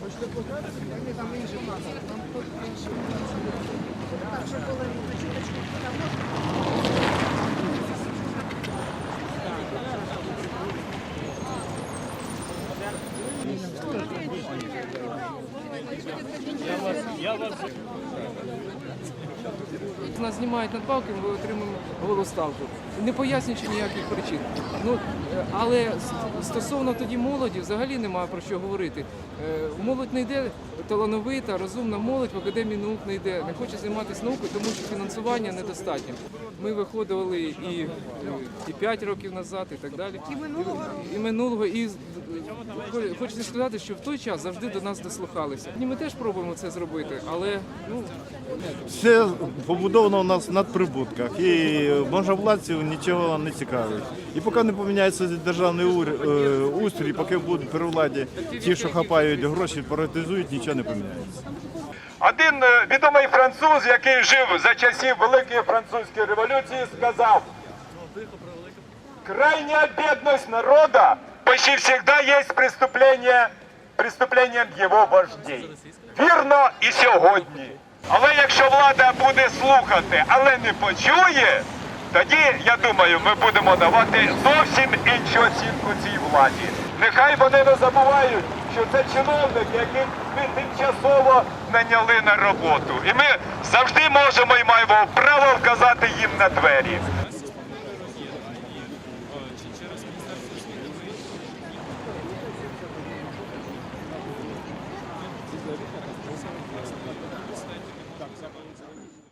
Хочете показати? Там інше маса. Там тут інше маса. Нас знімають надбавки, ми отримуємо голу ставку. Не пояснюючи ніяких причин. Ну, е, але стосовно тоді молоді, взагалі немає про що говорити. Е, Молодь не йде талановита, розумна молодь в академії наук не йде, не хоче займатися наукою, тому що фінансування недостатньо. Ми виходили і, е, і 5 років назад, і так далі. І минулого і, минулого. І хочеться сказати, що в той час завжди до нас дослухалися. І ми теж пробуємо це зробити, але ну Все побудовано у нас на прибутках, і можновладців нічого не цікавить. І поки не поміняється державний ур- е, устрій, поки будуть при владі ті, що хапають гроші, паратизують, нічого не поміняється. Один е, відомий француз, який жив за часів Великої французької революції, сказав: крайняя бедность народа почти всегда есть преступление, преступлением его вождей. Вірно і сьогодні. Але якщо влада буде слухати, але не почує, тоді, я думаю, ми будемо давати зовсім іншу оцінку цій владі. Нехай вони не забувають, що це чиновники, яких ми тимчасово наняли на роботу. І ми завжди можемо і маємо право вказати їм на двері. Так, закончили.